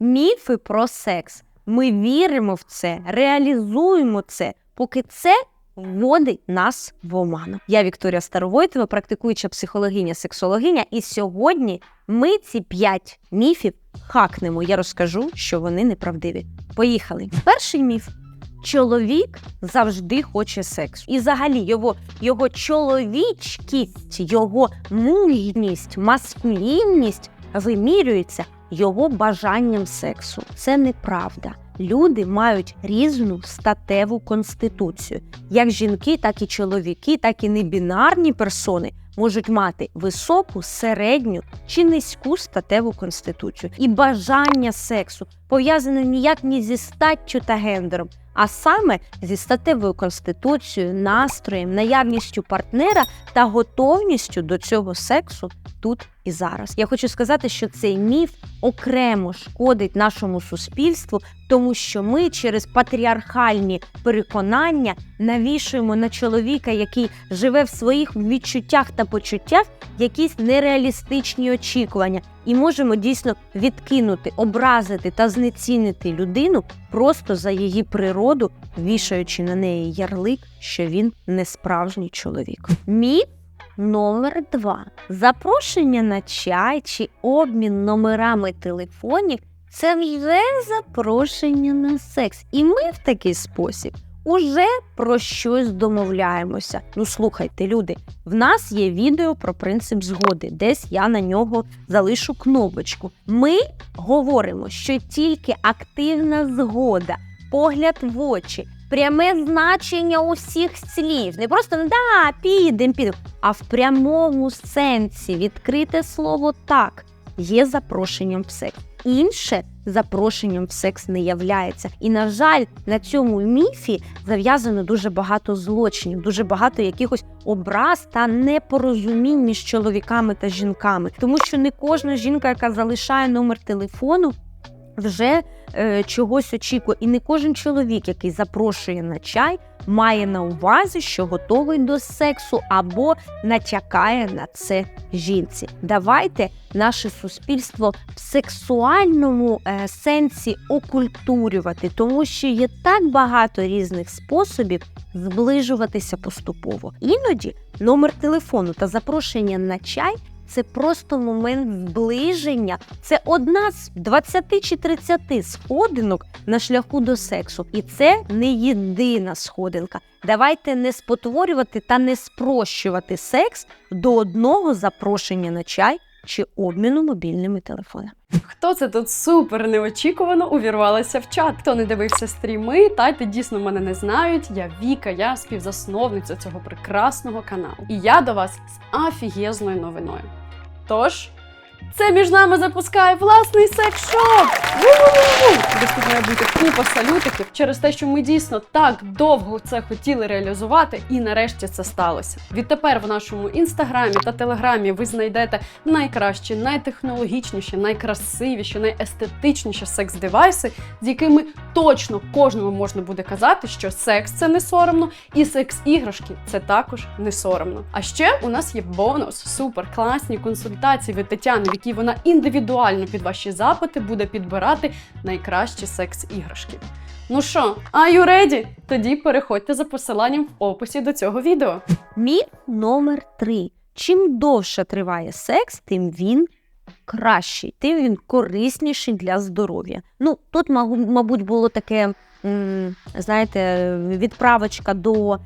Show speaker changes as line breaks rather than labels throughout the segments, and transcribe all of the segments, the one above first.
Міфи про секс. Ми віримо в це, реалізуємо це, поки це вводить нас в оману. Я Вікторія Старовойтова, практикуюча психологиня, сексологиня, і сьогодні ми ці п'ять міфів хакнемо. Я розкажу, що вони неправдиві. Поїхали. Перший міф. Чоловік завжди хоче сексу. І взагалі його, його чоловічкість, його мужність, маскулінність вимірюється його бажанням сексу. Це неправда. Люди мають різну статеву конституцію. Як жінки, так і чоловіки, так і небінарні персони можуть мати високу, середню чи низьку статеву конституцію. І бажання сексу пов'язане ніяк ні зі статтю та гендером, а саме зі статевою конституцією, настроєм, наявністю партнера та готовністю до цього сексу тут і зараз. Я хочу сказати, що цей міф окремо шкодить нашому суспільству, тому що ми через патріархальні переконання навішуємо на чоловіка, який живе в своїх відчуттях та почуттях, якісь нереалістичні очікування, і можемо дійсно відкинути, образити та знецінити людину просто за її природу, вішаючи на неї ярлик, що він не справжній чоловік. Міф Номер два запрошення на чай чи обмін номерами телефонів це вже запрошення на секс. І ми в такий спосіб уже про щось домовляємося. Ну слухайте, люди, в нас є відео про принцип згоди, десь я на нього залишу кнопочку. Ми говоримо, що тільки активна згода, погляд в очі. Пряме значення усіх слів. Не просто «Ну да, підем, підем, а в прямому сенсі відкрите слово так є запрошенням в секс. Інше запрошенням в секс не являється. І, на жаль, на цьому міфі зав'язано дуже багато злочинів, дуже багато якихось образ та непорозумінь між чоловіками та жінками. Тому що не кожна жінка, яка залишає номер телефону, вже е, чогось очікує. І не кожен чоловік, який запрошує на чай, має на увазі, що готовий до сексу або натякає на це жінці. Давайте наше суспільство в сексуальному е, сенсі окультурювати, тому що є так багато різних способів зближуватися поступово. Іноді номер телефону та запрошення на чай це просто момент зближення. Це одна з 20 чи 30 сходинок на шляху до сексу. І це не єдина сходинка. Давайте не спотворювати та не спрощувати секс до одного запрошення на чай чи обміну мобільними телефонами.
Хто це тут супер неочікувано увірвалася в чат? Хто не дивився стріми, тайти дійсно мене не знають. Я Віка, я співзасновниця цього прекрасного каналу. І я до вас з афігезною новиною. Тож, це між нами запускає власний секс-шоп! Десь тут має бути купа салютиків через те, що ми дійсно так довго це хотіли реалізувати, і нарешті це сталося. Відтепер в нашому інстаграмі та телеграмі ви знайдете найкращі, найтехнологічніші, найкрасивіші, найестетичніші секс-девайси, з якими точно кожному можна буде казати, що секс це не соромно, і секс-іграшки це також не соромно. А ще у нас є бонус, супер класні консультації від Тетяни, в якій вона індивідуально під ваші запити буде підбирати найкращі секс-іграшки. Ну що, are you ready? Тоді переходьте за посиланням в описі до цього відео.
Міф номер три. Чим довше триває секс, тим він кращий, тим він корисніший для здоров'я. Ну, тут, мабуть, було таке, знаєте, відправочка до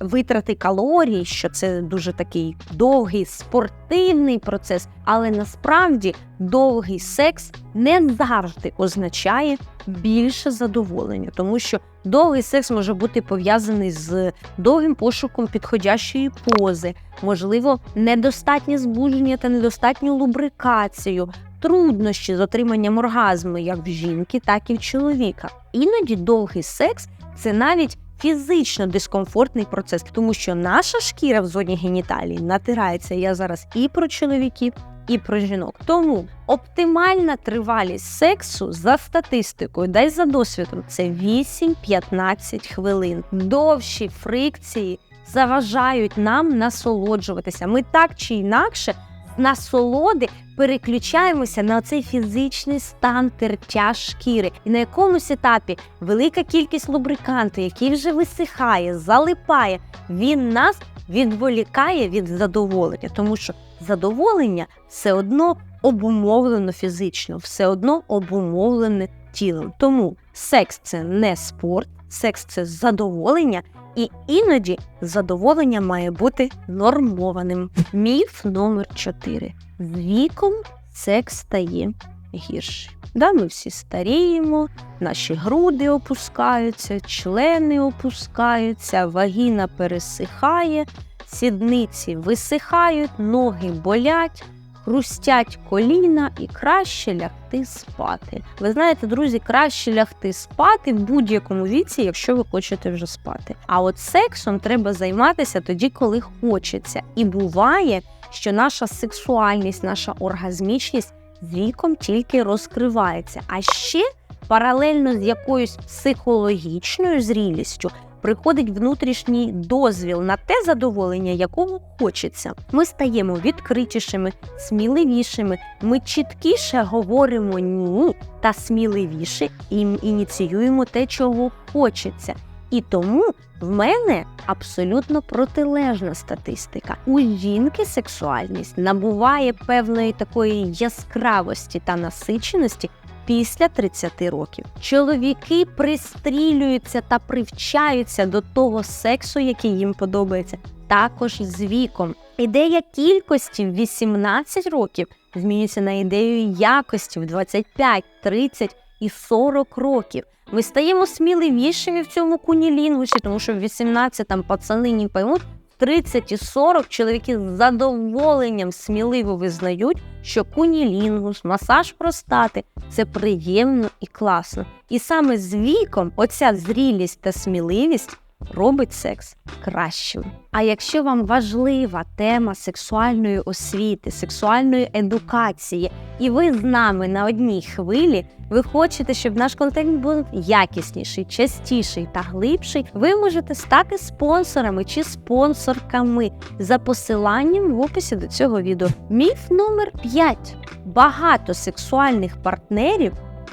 витрати калорій, що це дуже такий довгий спортивний процес, але насправді довгий секс не завжди означає більше задоволення, тому що довгий секс може бути пов'язаний з довгим пошуком підходящої пози, можливо, недостатнє збудження та недостатню лубрикацію, труднощі з отриманням оргазму як в жінки, так і в чоловіка. Іноді довгий секс це навіть фізично дискомфортний процес, тому що наша шкіра в зоні геніталії натирається. Я зараз і про чоловіків, і про жінок. Тому оптимальна тривалість сексу за статистикою, дай за досвідом, це 8-15 хвилин. Довші фрикції заважають нам насолоджуватися. Ми так чи інакше насолоди переключаємося на цей фізичний стан тертя шкіри. І на якомусь етапі велика кількість лубриканту, який вже висихає, залипає, він нас відволікає від задоволення, тому що задоволення все одно обумовлено фізично, все одно обумовлене тілом. Тому секс це не спорт, секс це задоволення, і іноді задоволення має бути нормованим. Міф номер 4. З віком секс стає гірше. Да, ми всі старіємо, наші груди опускаються, члени опускаються, вагіна пересихає, сідниці висихають, ноги болять, хрустять коліна і краще лягти спати. Ви знаєте, друзі, краще лягти спати в будь-якому віці, якщо ви хочете вже спати. А от сексом треба займатися тоді, коли хочеться. І буває, що наша сексуальність, наша оргазмічність з віком тільки розкривається. А ще паралельно з якоюсь психологічною зрілістю приходить внутрішній дозвіл на те задоволення, якого хочеться. Ми стаємо відкритішими, сміливішими. Ми чіткіше говоримо ні та сміливіше ім- ініціюємо те, чого хочеться. І тому в мене абсолютно протилежна статистика. У жінки сексуальність набуває певної такої яскравості та насиченості після 30 років. Чоловіки пристрілюються та привчаються до того сексу, який їм подобається, також з віком. Ідея кількості в 18 років змінюється на ідею якості в 25, 30 і 40 років. Ми стаємо сміливішими в цьому кунілінгусі, тому що в 18 там пацани не поймуть, 30 і 40 чоловіки з задоволенням сміливо визнають, що кунілінгус, масаж простати це приємно і класно. І саме з віком оця зрілість та сміливість робить секс кращим. А якщо вам важлива тема сексуальної освіти, сексуальної едукації, і ви з нами на одній хвилі, ви хочете, щоб наш контент був якісніший, частіший та глибший, ви можете стати спонсорами чи спонсорками за посиланням в описі до цього відео. Міф номер 5. Багато сексуальних партнерів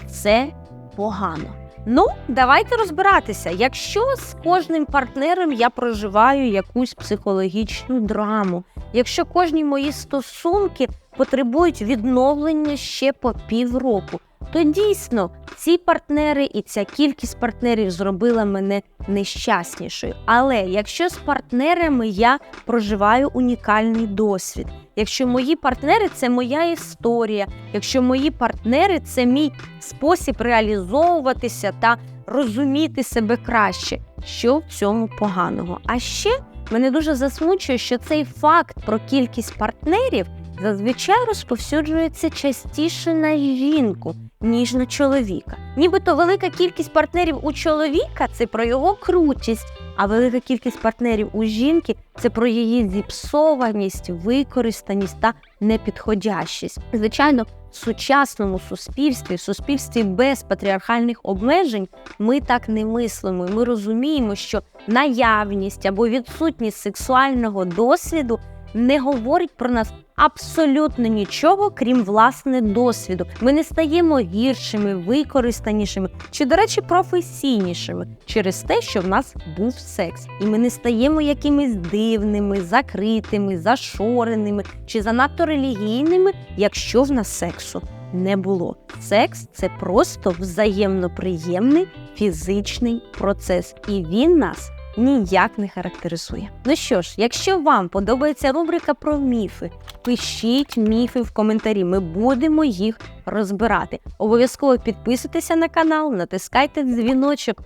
це погано. Ну, давайте розбиратися. Якщо з кожним партнером я проживаю якусь психологічну драму, якщо кожні мої стосунки потребують відновлення ще по півроку, то дійсно ці партнери і ця кількість партнерів зробила мене нещаснішою. Але якщо з партнерами я проживаю унікальний досвід, якщо мої партнери це моя історія, якщо мої партнери це мій спосіб реалізовуватися та розуміти себе краще, що в цьому поганого? А ще мене дуже засмучує, що цей факт про кількість партнерів зазвичай розповсюджується частіше на жінку, ніж на чоловіка. Нібито велика кількість партнерів у чоловіка це про його крутість, а велика кількість партнерів у жінки це про її зіпсованість, використаність та непідходящість. Звичайно, в сучасному суспільстві, в суспільстві без патріархальних обмежень, ми так не мислимо. Ми розуміємо, що наявність або відсутність сексуального досвіду не говорить про нас абсолютно нічого, крім власне досвіду. Ми не стаємо гіршими, використанішими чи, до речі, професійнішими через те, що в нас був секс. І ми не стаємо якимись дивними, закритими, зашореними чи занадто релігійними, якщо в нас сексу не було. Секс це просто взаємно приємний фізичний процес, і він нас ніяк не характеризує. Ну що ж, якщо вам подобається рубрика про міфи, пишіть міфи в коментарі. Ми будемо їх розбирати. Обов'язково підписуйтеся на канал, натискайте дзвіночок.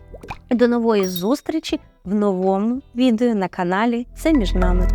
До нової зустрічі в новому відео на каналі Це між нами.